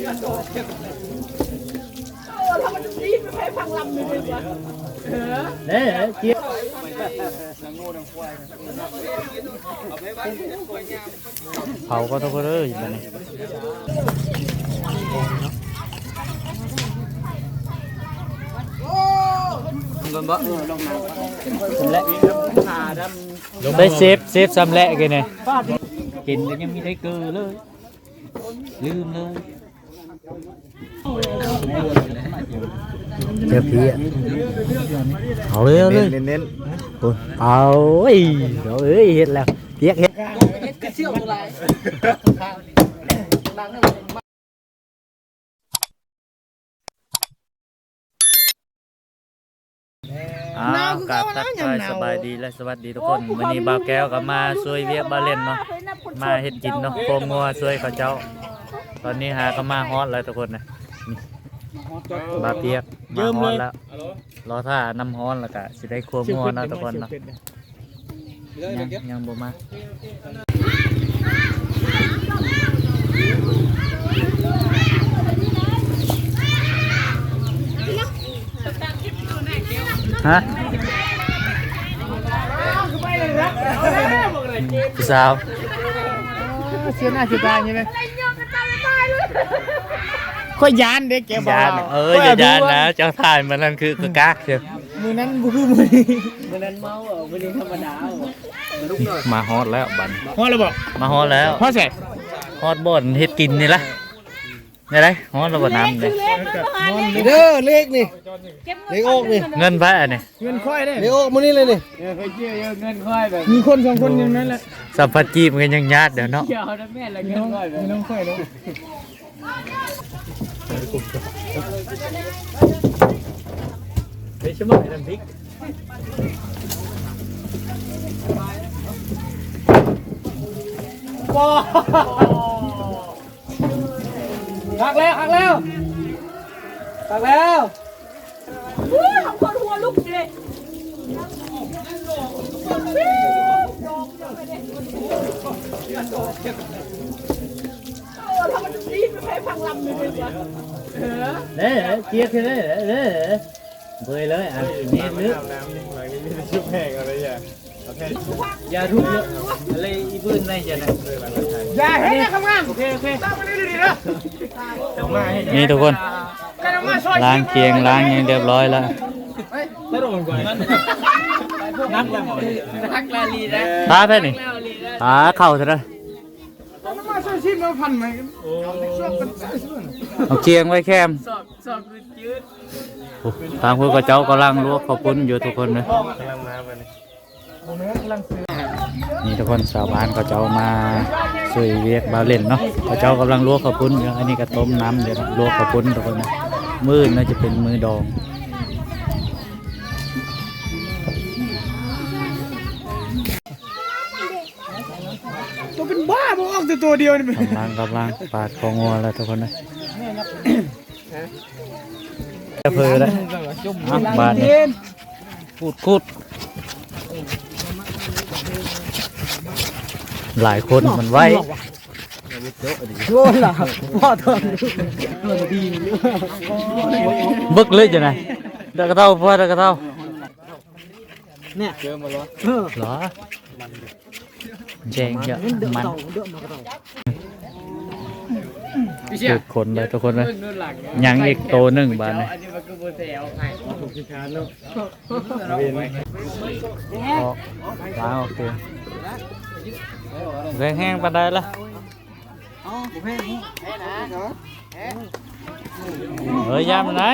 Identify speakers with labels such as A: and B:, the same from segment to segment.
A: เด้อเจี๊ยบเผาก็ต้องเลยแบบนี้ได้เซฟเซฟซ้ำแหละกันเนี่ยกินก็ยังมีได้เกลือเลย ลืมเลย
B: เจอพี่อะเอาเลยเอาเลย
A: เน้น
B: โอ้ยเอาเอ้ยเดี๋ยวเอ้ยเฮ็ดแล้วเรียกเฮ็ด
A: อ้าวกราบทักทายสบายดีและสวัสดีทุกคนวันนี้บ่าวแก้วก็มาช่วยเวียกบาเล่นเนาะมาเฮ็ดกินเนาะโคมงัวช่วยเขาเจ้า ตอนนี้หาก็มาฮอตแล้วทุกคนนะนี่บาเปียกมาฮอตแล้วรอท่าน้ำฮ้อนแล้วก็สิได้ควบงัวเนาะทุกคนเนาะยังยังบ่มาฮะพี่สาว
B: เสียหน้าเสียตาอย่างนี้เลย ค่อยยานเด็กแกบอก
A: ยานเอออย่ายานนะเจ้าถ่ายมันนั่นคือกากากเชียว
B: มือนั้นบ่คือมือนี้
A: มาฮอตแล้วบัน
B: พอแล้วบอก
A: มาฮอตแล้ว
B: พอใส่
A: ฮอตบ่นเฮ็ดกินนี่ละ นี่ไรฮอตแล้วบ่น้ำเลย
B: เด้อเลขนี่เลขออกนี่
A: เงินพระอันนี้
B: เงินค่อยได้เลขออกมื้อนี้เลยนี่มีคนสองคนอย่างนั้นแหละ
A: สัมผัสจีบกันยังญาติเดี๋ยวเนาะ
B: มีน้องมีน้องค่อยด้วย
A: เฮ้ยชั่วโมงน้ำพริก
B: หักแล้วหักแล้วหักแล้ว
C: อุ้ยของคนหัวลุกเลยเออถ้ามันดีไม่ให้ฟังลำเลยดีกว่า
A: เด้อเจี๊ยบคือเด้อเด้อเบยเลยอะนี่ลึกยาทุกเยอะอะไรอีพื้นไม่ใช่นะ
B: อย่าเฮ็ดนะคำงาม
A: โอเคโอเค
B: ตั้งมา นี่ดีๆนะ
A: นี่ทุกคน
B: กันเอามาซอย
A: ล้างเคียงล้างอย่างเรียบร้อยแล้ว
B: นักแล้วนักแล้วลีนะ
A: ตาแพ้นี่ตาเข่าซะแล้ว
B: เอามาซอยชิมมาพันไหมเอาไปช่วยกันใส่ส่วน
A: เอาเคียงไว้แคมโอ้ทางพวกกระเจ้ากำลังลวกข้าวปุ้นอยู่ทุกคนเลย นี่ทุกคนชาวบ้านเขาเจ้ามาช่วยเวียกบาวเล่นเนาะเขาเจ้ากำลังลวกข้าวปุ้นอยู่อันนี้ก็ต้มน้ำเดี๋ยวนะลวกข้าวปุ้นทุกคนนะมือน่าจะเป็นมือดอง
B: ตัวเป็นบ้าบ่ออกแต่ตัวเดียวนี่
A: กำลังกำลังปาดคองัวแล้วทุกคนนะเพลเลยอะบาดนี่คูดคูด หลายคนมันไว้
B: โง่ล่ะพ่อทน
A: บึกเลยจ้ะนะเด็กกระเท่าพ่อเด็กกระเท่า
B: เนี่ยเจอมาแล้ว
A: เหรอแจงเยอะมันจุดคนเลยทุกคนเลยยังอีกโตหนึ่งบาทเลยออกล้างโอเค แรงแห้งปานใดละเฮ้ยยามนะ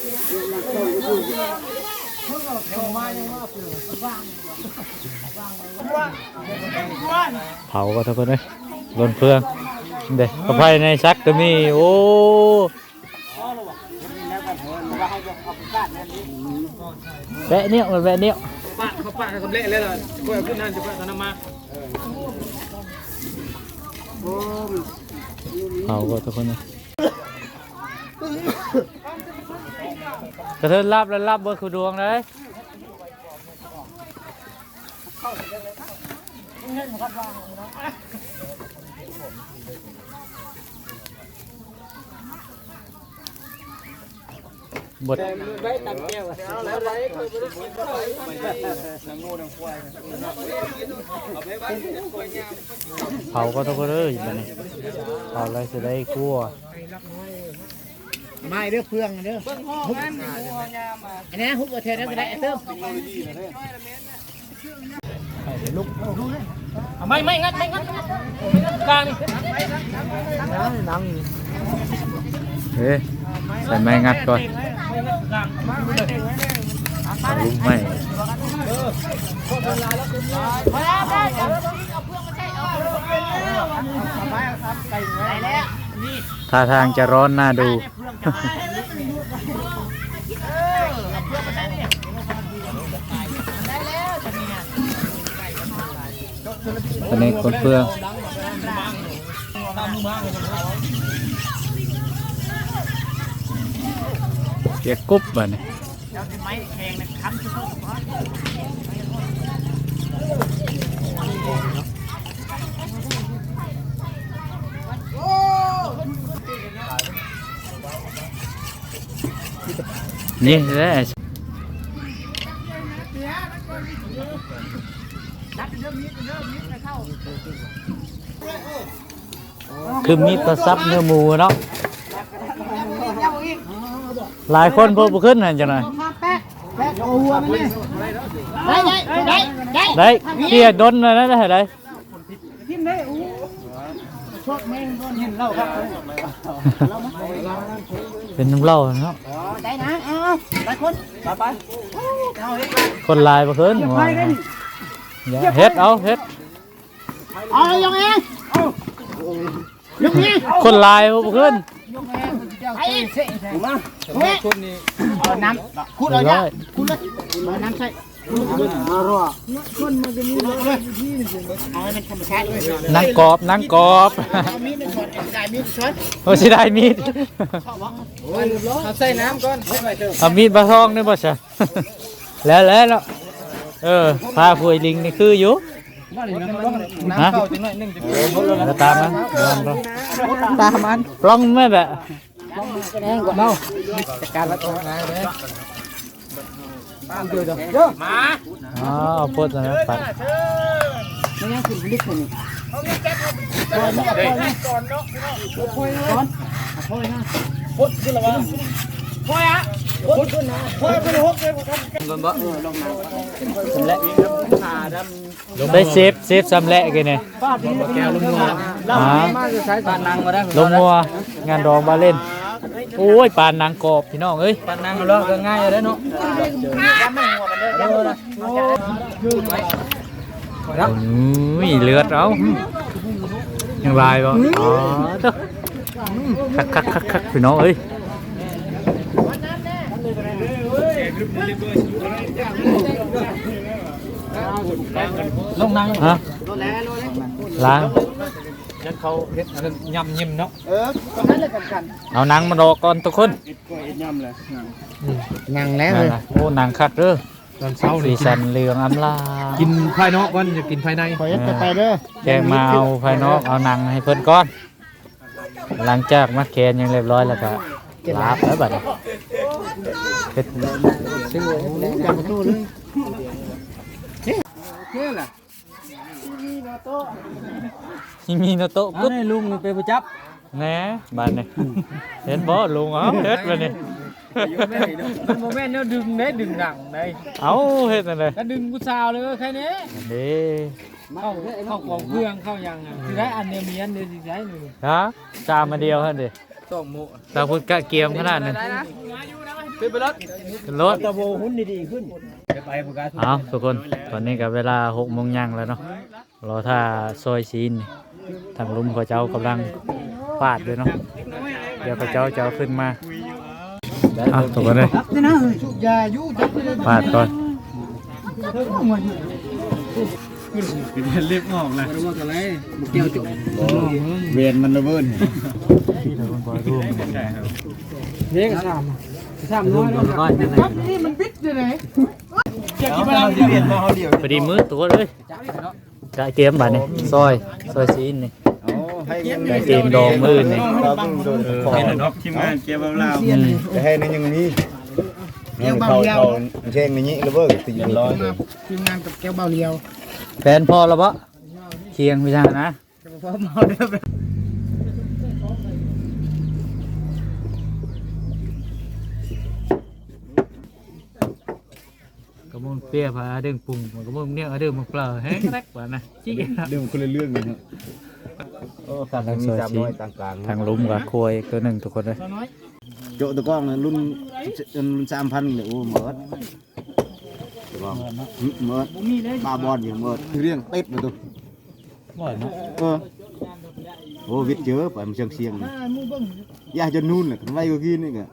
A: เบิ้นเท่าไหร่จังดีจ้ะบ่ทันแล้ว
B: เนี่ย
A: เฝ้าบาดนี่เผาก็ทุกคนเลยลนเพื่องเด็กกระไพในซักก็มีโอ้แบะเนี่ยมันแบะเนี่ย
B: ปะเขาไป
D: ปะสำเร็จเลยล่ะช่วยขึ้นนั่นจะปะตอนนั้นมา
A: เผาก็ทุกคนนะ กระเทินรับแล้วรับเบอร์คือดวงเลยบทเผาก็ทุกคนเลยบัดนี้เผาอะไรจะได้กลัว
E: ไม่เด้อเพื่องเด้อฮุบอันนี้ฮุบเอาเทนก็ได้เติม
D: ไม่ไม่งัดไม่งัดกลางนี่
A: เฮ้ยใส่ไม้งัดก่อนเอาลุมไม่ท่าทางจะร้อนน่าดู ตอนนี้คนเพื่อเกียกกุ๊บบ่เนี่ย นี่แหละคือมีประซับเนื้อหมูเนาะหลายคนพบขึ้นหันจังหน่อย
E: ได้ได้ได้ได้
A: ได้เกียดนเลยนะได้ได้
E: ทิมได้อู้ชดแม่งโดนเห็นเล่าครับ
A: เป็นน้ำเหล้าเนาะ
E: ได้นะเอาหลายคนไปไปเอาเฮ็ด
A: คนหลายบ่ขึ้นหัวอย่าเฮ็ดเอาเฮ็ด
E: เอาเลยยงเองยงเอง
A: คนหลายบ่ขึ้น
E: ไอ้เสะมาเฮ้ยเอาน้ำขุดเอาจ้ะขุดเลยเอาน้ำใส่เอารัวค นมันจะมีเลยเอาให้มันธรรมชาติเลย
A: นั่งกรอบนั่งกรอบ
E: เอามีดมาช็อตได้มีดช็อต
A: โอ้สิได้มีด
D: เอาใส่น้ำก่อนไม่ไปเติม
A: เอามีดมาทองนี่บ่ใช่แล้วแล้วแล้วเออพาผู้ไอ้ลิงนี่คืออยู่
D: น้ำเข้าจังหน่อยนึงจะ
A: แล้วตามมันลองดู
E: ตามัน
A: ปล้องแม่แบบ
E: แรงกว่าเรา
D: การรัดตัว นะเลย
A: อ๋อเอาโพดอันนะปัด
E: ไม่ยังขึ้นลิฟต์คนนี้สำเร็จ
A: ได้เซฟเซฟสำแหละกันเนี่ย
D: แก้วลุงงัว
A: อ๋อ
D: มาจะใช้ปานนางมาได้
A: ลงงัวงานดองบาเล่น โอ้ยปานนางกรอบพี่น้องเอ้ย
D: ปานนางเราก็ง่ายเลยเนาะ
A: อุ้ยเลือดเอายังลายบ่อ๋อเด้อคักคักคักคักพี่น้องเอ้ย
D: ลงนาง
A: ฮะล้าง
D: จะเขาเฮ็ดอันนั้นยำยิ้มเนาะ
E: เออนั่นเลยกันกัน
A: เอาหนังมาดอกก่อนทุกคน
E: นั่งแล้ว
A: นั่
E: เล
A: น
E: ย
A: น่ะโอ้หนังคักเด้อ
D: ตอนเช้า
A: สี
D: นี่
A: สันเหลืองอำลา
D: กินภายนอกก่อนจะกินภายใน
E: ขอยัดไปเด้อ
A: แกงมาเอาภายนอกเอาหนังให้เพิ่นก่อน หลังจากมัดแขนยังเรียบร้อยแล้วก็ลาบแล้วบัดนี้เฮ็ด
E: จับประตูเลย
D: เท่ล่ะ
A: ฮิมีโนโตะ
D: เอา
A: ปึ๊บ
D: ให้ลุงไปประจับ
A: แหน่บัดนี้เห็นบ่ลุงเอาเฮ็ดบัดนี้
D: มันโมเมนต์เนี่ยดึงเด้ดึงหนังได้
A: เอาเฮ็ดนั่นเลย
D: ถ้าดึงกูสาวเลยแค่นี้
A: เด้
D: เข้าเข้าของเครื่องเข้ายังอะสิได้อันเดียวมีอันเดียวสิได้หนึ่ง
A: ฮะจามมาเดียวหั่นดิ
D: ต้องโม
A: ตาพุดกะเกียมขนาดนั้น
D: ขึ้นไปรถ
A: ขึ้นรถ
E: ตะโบหุ้นดีๆขึ้น
D: จะไปประกาศ
A: เอาทุกคน ตอนนี้ก็เวลาหกโมงยังแล้วเนาะรอท่าซอยซีนนี่ ทางลุมเขาเจ้ากำลังปาดด้วยเนาะเดี๋ยวเขาเจ้าจะเอาขึ้นมาเอาทุกคนเลย
E: นี่นะอย่ายุ่จับเลย
A: ปาดก่อนเล็บออกเลย
D: ว่ากันไรเกี่ยวจุก
B: เวียนมันระเบิด
A: ที่เราคนปล่อยร่วมใช่ครับ
D: เด็กสามสามน้อย
A: ก้อนยังไง
D: นี่มันปิดเลยไหน
B: เกี่ยวกับเราเวียนมาเขาเดียว
A: พอดีมือตัวเลย กะเกมบัดนี่ซอยซอยซีนนี่
B: เอาให้เงิน
A: กะเกมดองมือนี่
B: เราต้องโดนขอ
A: ให้นกทีมงานเกมเราอืม
B: จะให้ในยังนี้ยังเขาเขาเช่งในนี้ระเบิดตีร้อย
D: ทีมงานกับแก้วเบาเลียว
A: แฟนพอแล้วปะเคียงพี่ช่างนะ
D: พอเมาเด้อ
A: มุนเปียพาเด้งปุ่งกระมุนเนี่ยเด้งมันเปล่าแห้งแรกกว่านะจี้
B: เรื่องคนละเรื่องเลยครับโอ้การมีสามน้อยต่างกลาง
A: ทางลุมกับควยตัวหนึ่งทุกคนเลย
D: น้อย
B: โจตะก้องรุ่นรุ่นสามพันเลยโอ้เมิดเมิด
D: ผมมีเลย
B: บาบอลอย่างเมิดเรียงเต็ดมาตัว
A: บ่อยเนาะ
B: เออโอ้วิทย์เจอไปมันเชียงเชียง
D: มามูเบิ้ง
B: ยาจนนู่นเลยกันไว้ก็กินนี่ก็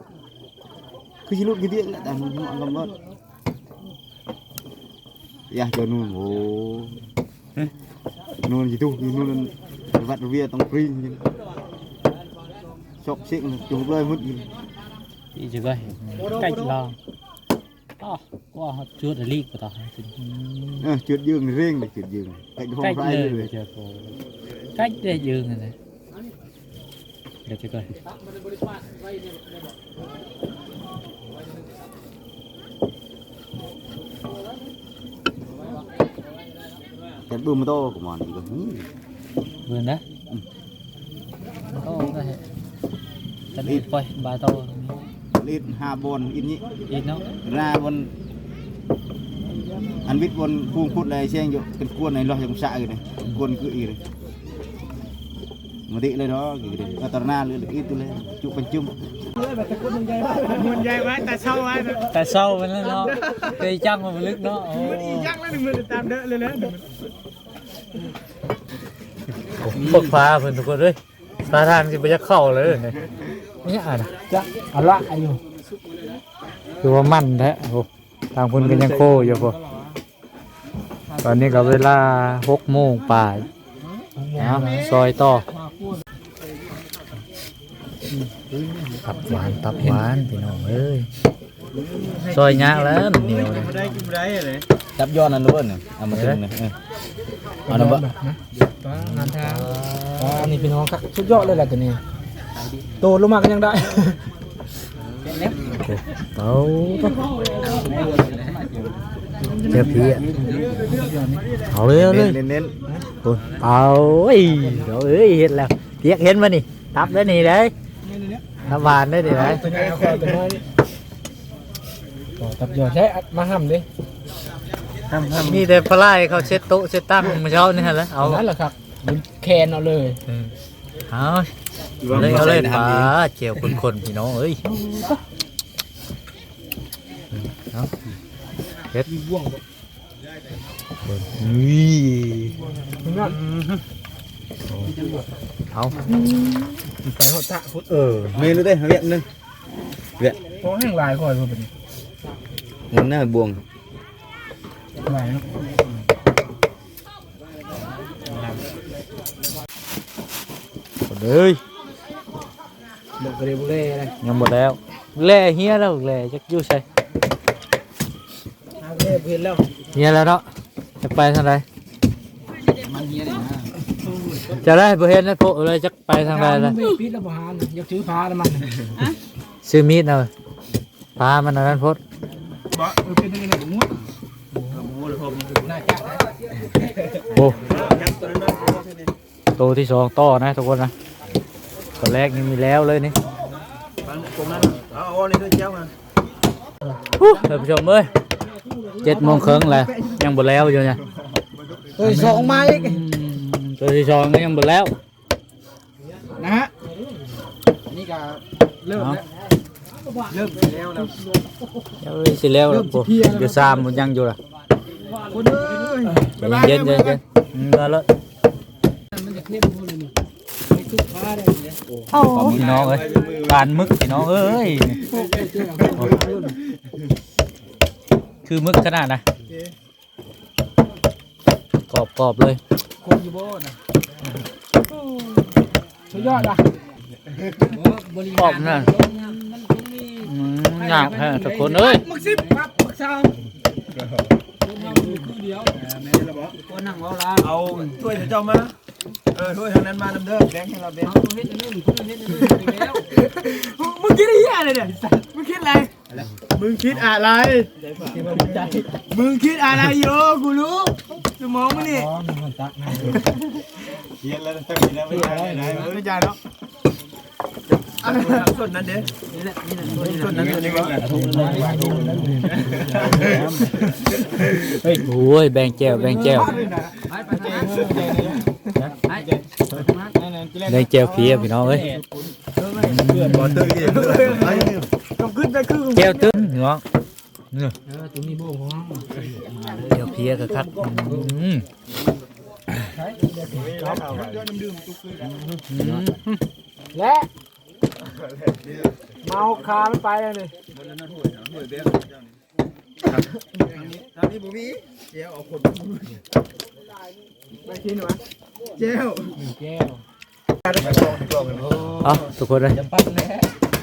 B: คือชิลุกี่เดียงแหละแต่มันมันกำลังยาจนนู่นโอ้นู่นจีทุกนู่นวัดเวียต้องปริงชกเช็คจูบเลยมุด
A: อี จะก็ใกล้จะลองอ๋อว่าชุดอลีกต่อ
B: เออจุดยืงเร่งเลยจุดยืงใกล้ห้อง
A: ใกล้
B: ไฟ
A: เลย
B: เลย
A: เจอโกใกล้ได้ยืนเลยเดี๋ยวจะก่อน
B: แต่ดูมโตกับมันก็
A: เบื่อนะโอ้ก็เห็นจะรีบไปบายโต
B: ลีดหาบอลอินนี้
A: อีกเนาะ
B: ราบนอันวิทย์บนพูงพุดเลยเชียงอยู่เป็นกวนในรอยยังสะอยู่เลยกวนคืออีเลยมาดิเลยเนาะกี่เดือนก็ตอนหน้าเลยอีตัวเลยจุเป็นจุ่ม
D: มันใหญ่ไว้แต่เช่าไว้
A: แต่เศร้าไปแล้วเนาะเคยจังมาลึกเนาะโอ้
D: ยักษ์แล้วหนึ่งมือตามเด้อเลยนะ
A: พวกฟ้าเพิ่นทุกคนเลยตาทางสิไปจะเข้าเลยนี่อะนะ
D: จะเอาละอายุ
A: คือว่ามั่นแท้โอ้ทางเพิ่นก็ยังโคอยู่พอตอนนี้ก็เวลาหกโมงป่ายเอาซอยต่อ ตับหวานตับหวานพี่น้องเอ้ยซอยยากแล้วมันเหนียวเลย
B: จับย้อนนั่นรู้เนี่ยเอามาถึงเนี่ยเอาหน่ะบ่
D: งานทางอันนี้พี่น้องครับสุดยอดเลยแหละตัวนี้โตลงมาก็ยังได้
A: เอาเจ้าพี่อะเอาเลยเอาเลย
B: เน้นเน้น
A: โอ้ยเอาเอ้ยเดี๋ยวเอ้ยเห็นแล้วเรียกเห็นมานี่ทับได้นี่เลย ทับหวานได้ดิเลย
D: ตัวนี้เอาตัวน้อยต่อตับยอดใช้มาห้ำดิ
A: มีแต่ปลาไหลเขาเช็ดโต๊ะเช็ดตั้งมาเช้านี่ฮะแล้วเอา
D: เอานั่นแหละครับแคนเอาเลย
A: เออเอาเลยเอาเลยปลาเจียวคนๆพี่น้องเอ้ยเอาเฮ็ดนี่
D: นั่น
A: เอา
D: ไปหดตะพุทธ
B: เออเมนูได้เวียนนึงเวียน
D: เพราะแห้งลายคอยเป็น
B: มันน่าบวง
D: ลายเนาะ
A: เลย
D: เด็กเรียบเล่เลย
A: ยังหมดแล้วแล่เฮียแล้วแล่จักอยู่ใช่
D: เอาเล่เพื่อนแล้ว
A: เฮียแล้วเนาะจะไปทางใด
D: มันเฮียเลยนะ
A: จะได้บ่เห็นนะโพเลยจักไปทางใดล่ะ
D: ไม่ปิดแล้วบ่หานอยากถือพาแล้วมัน
A: ซื้อมีดเอาพามันเอานั้นโพด
D: บ่เออเป็นยังไงหมูน่าจะ
A: โอ้โตวที่สองต่อนะทุกคนนะตัวแรกนี่มีแล้วเลยนี่ฮู้ท่านผู้ชมเอ้ยเจ็ดโมงครึ่งแล้วยังบ่แล้วอยู่เนี่ย
D: เอ้ยสองไม้อีก
A: อืม ตัวที่สองก็ยังบ่แล้ว
D: นะฮะนี่ก็เริ่มแล้วเริ่มแล้วแล้ว
A: เอ้ยสิแล้ว
D: เริ่
A: ล่ะ
D: มสิ
A: โอ้
D: เพลียแล้ว
A: อยู่สามมันยังอยู่ล่ะ
D: คนเอ้ย
A: ใจเย็นๆใจเย็นๆอืมเอาละ
D: มันจะเคล็ดพูดเลยนี่ไม่ทุกพาได้เลยโอ้
A: โอ้พี่น้องเอ้ยการมึกพี่น้องเอ้ย
D: โหเจ้า
A: คือมึกขนาดนะกรอบกรอบๆเลย
D: คนอยู่โบนะสุดยอดอะ
A: กรอบนะอืมยากแฮะทุกคนเอ้ย
D: มึกซิบครับมึกซาวคนนั่งเอาละ
F: เอาถ้วยเจ้ามา เออถ้วยทางนั้นมานำเด้อแบงค์ให้เราแบงค์
D: เฮ็ดอันนี้คนเฮ็ดอันนี้แล้วมึงคิดอะไรเนี่ยมึงคิดอะไร
F: มึงคิดอะไรมึงคิดอะไรโยกูรู้สมองมึงนี่
B: เรียนแล้วต้องมีแล้วไม่ได้ไหน
F: ไม่ใช่เนาะอันส่วนนั้นเด้ส่วนนั้นส่วนนี้ก็
A: โอ้ยแบ่งแก้วแบ่งแก้ว แบ่งแก้วเพียพี่น้องเอ้ย
F: บอลตื้อเองต้องขึ้นไปคือ
A: แก้วตึ้งพี่น้องเนี่ยแก้วเพียก็คักอืม
D: และเมาคาไม่ไปเลยนี่
F: ตอนนี้บุบี้เจ้าเอาคนไปกินหรอ เจ้า
D: แก้ว
A: เอาทุกคนเลย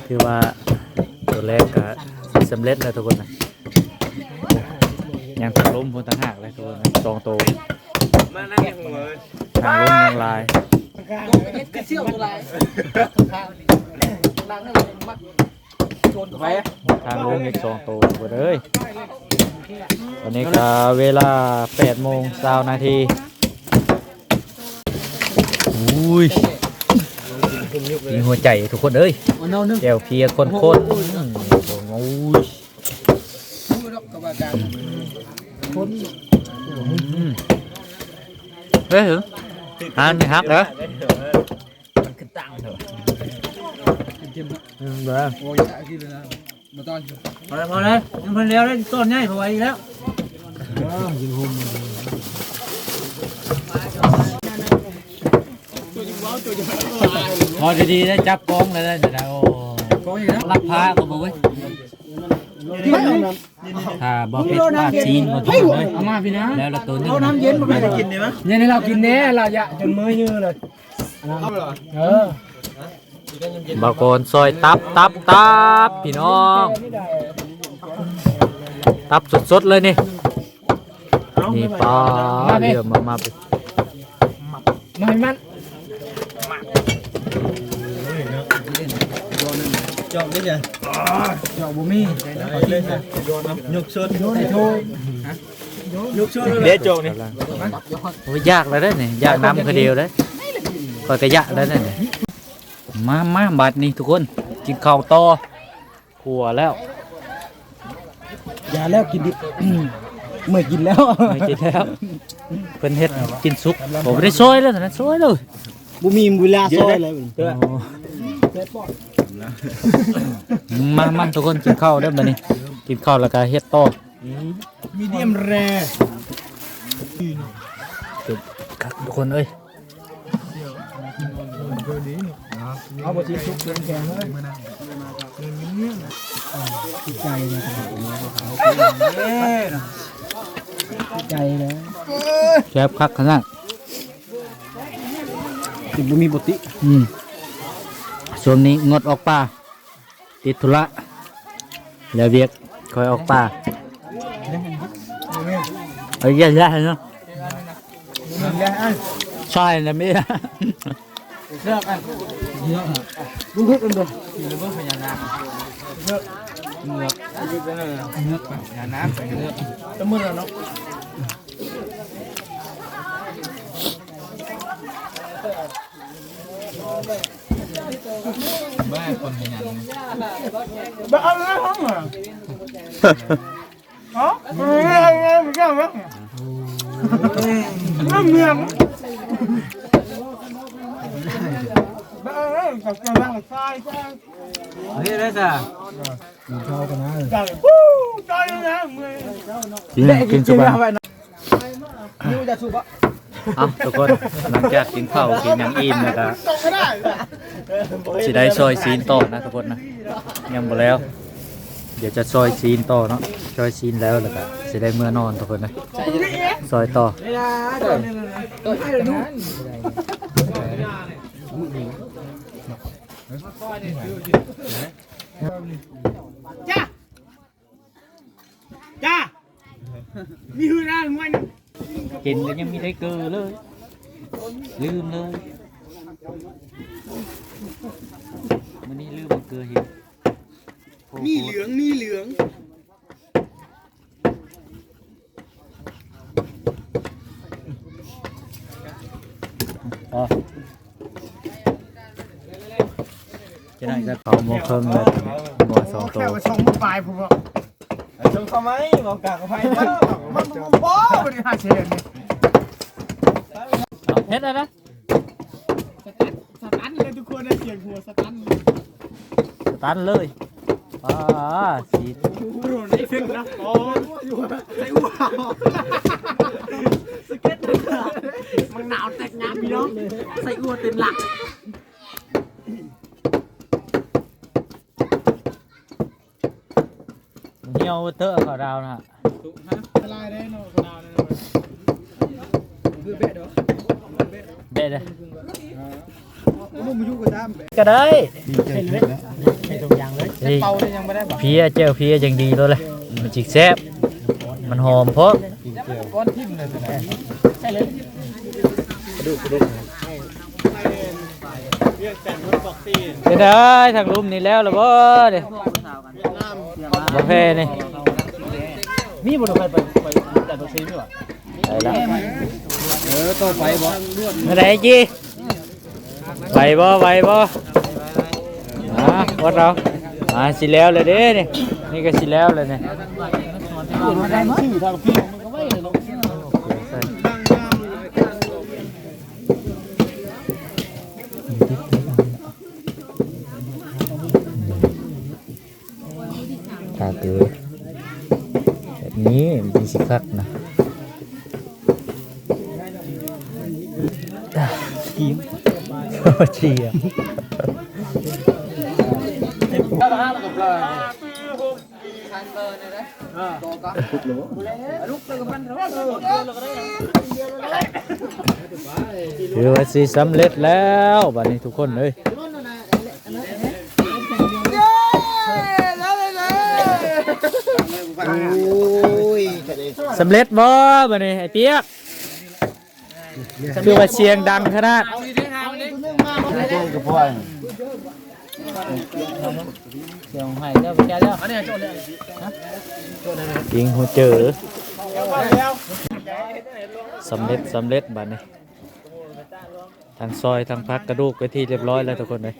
A: คือว่าตัวแรกก็สำเร็จแล้วทุกคนนะยังทางล้มพ้นทางหักเลยทุกคนนะสองตัว
F: มานั่งในหัว
A: ทางล้มยังลาย
D: เฮ็ดกระเซี่ยวตัวไรนั่งนั่งมักโจนไป
A: ทางลงอีกสองตัวหมดเลยตอนนี้ก็เวลา8โมง20นาที อุ้ยมีหัวใจทุกคนเอ้ยแกวเพียคนโคตรอุ้ยเฮ้ยเหรออ่านไม่ฮักเหรออืมเด้อ
D: โอ้ยอะที่เลยนะมาตอน
A: พอแล้วพอแล้วยังพิ่นเลี้ยวได้ต้นใหญ่พอไว้แล้ว
D: ยิงหุ่ม
A: พอดีๆได้จับกองเลยได้เดี๋ยวโอ้รับพาก็บอกเว้ยถ้าบอกเพชรปากชีนก็ทำเลย
D: เอามาพี่นะ
A: แล้วละตัวนึง
D: เอาน้ำเย็นมาให้
F: กินดีมั้ย
D: เนี่ยนี่เรากินแน่เราอยากจนมือยืดเลย
F: เอาเหรอ
D: เออ
A: บากอนซอยตับตับตับพี่น้อง ตับสดๆเลยนี่นี่ปลาเรือมามาไป
D: ไม่มัน
F: จอกนี่จ้ะ
D: เจาะบุมี่
F: เลยจ้ะยกชน
D: ใส่โชย
F: ยกชนเด็ดจอกนี่
A: โอ้ยยากแล้วเด้อนี่ยากน้ำคือเดียวเด้อก็กระยะแล้วนั่นนี่มามาบัดนี้ทุกคนกินข้าวต่อขัวแล้ว
D: อย่าแล้วกินดิบเมื่อกินแล้ว
A: ไม่กินแล้วเพิ่นเฮ็ดกินซุปผมไม่ได้ซอยแล้วตอนนั้นซอยเลย
D: บุมีเวลาซอยเลย
A: โอ้มามาทุกคนกินข้าวเด้อบัดนี้กินข้าวแล้วก็เฮ็ดต่อ
F: มีเดียมแร
A: ครับทุกคนเอ้ย
D: เอาบะชีซุปแข็งเลยใจเลยใจเลย
A: แซ่บคักขนาด
D: กินบุมีปกติ
A: อืมช่วงนี้งดออกป่าติดธุระแล้วเวียกคอยออกป่าเอ้ยอย่าอย่าเนาะใช่นะเมีย
D: เลือกกันเยอะลุงเฮ็ดกันเด้อ
F: เลือกเลือกเลือกเลือกอย่าน้ำเลือกจะมือแล้วเนาะ บ้าเอาเลยห้องอะฮะเฮ้ยเฮ้ยเฮ้ยไม่ใช่ไหมน้ำเมียงบ้าเอ้ยกับกระดังทรายจ้า
A: เฮ้ยได้จ้ะ
D: เข้ากันนะ
F: จ้าวู้จ้าเลยนะเมื่อย
A: กินกินสุบ้า
D: ยูจะสูบอะ
A: เอ้าทุกคนหลังจากกินข้าวกินหยังอิ่มแล้วก็
F: ตกไม่ได้
A: สิได้ซอยซีนต่อนะทุกคนนะยังบ่แล้ว เดี๋ยวจะซอยซีนต่อเนาะซอยซีนแล้วแล้วก็สิได้เมื่อนอนทุกคนนะซอยต่อ
F: เวลาเดินนี่นะต้นให้ดู
G: จ้าจ้ามีหือนะหน่วยนึ ง
A: กินก็ยังไม่ได้เกลือเลย ลืมเลยมันนี่ลืมเอาเกลือเห็น
G: มีเหลืองมีเหลือง
A: อ๋อจะได้ก็เขาโมงครึ่งเลยหมดสองตัว
G: แค่ว่าช่องมันปลายผมว่า
F: ชงเข้าไหมบอกกากกับไฟ
G: มัน มันบ่บริหารเชน
A: เฮ็ดอะไรนะ
G: สตันสตันเลยทุกคนนะเสียงหัวสตัน
A: สตันเลยอ่าสี
G: โดนไอ้ฟิกนะโอ๋อใส่หัวสเก็ตมันหนาวแตกน้ำพี่น้องใส่หัวเต็มหลัก
A: เหี่ยวเตอะข
F: อเบ็ดเราอยู่กับตาม เบ็ด
A: ก็ได้
G: ให้ตรงยางเลย
A: นี่
F: เป่าได้ยังไม่ได้บอก
A: เพียเจ้าเพียจังดีตัวเลยมันจิกแซ่บมันหอมเพราะ
F: ก้อนทิ่มเลย
G: ใช่เลย
A: ก็ได้ทางลุมนี่แล้วหรือบ่เด้บ่แพ้นี่
G: มีบุตรใครไปไปแต่ตัวซีด้วย
A: ไปแล้ว
F: เออต่อไปบ่
A: มาไหนจีไหวบ่ไหวบ่อ่าวัดเราอ่าสิแล้วเลยเด้นี่นี่ก็สิแล้วเลยเนี่ย
G: ชื่อทา
A: ตาเตือ นี้มันสิคักนะชีมชีอะถือว่าสิสำเร็จแล้วบัดนี้ทุกคนเลย
F: โอ้ย
A: สำเร็จบ่บัดนี้ไอ้เปียกคือว่าเสียงดังขนาด
B: เจ้ากับพ่อ
A: เสียงให้เจ้าไปแก้แล้วยิงหัวเจอสำเร็จสำเร็จบัดนี้ทางซอยทางพักกระดูกไปที่เรียบร้อยแล้วทุกคนเลย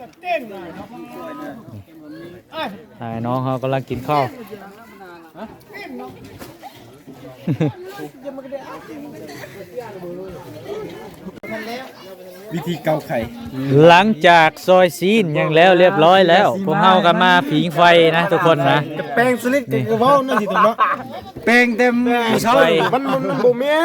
A: นายน้องเขากำลังกินข้าว
F: วิธีเกาไข่
A: หลังจากซอยซีนยังแล้วเรียบร้อยแล้ว พวกเฮาก็มาผิงไฟนะทุกคนนะ
F: แป้งสลิดกับเว้านั่นสิตัวเนาะแป้งเต็ม
A: ผิงไฟ
F: มันมันบ่มี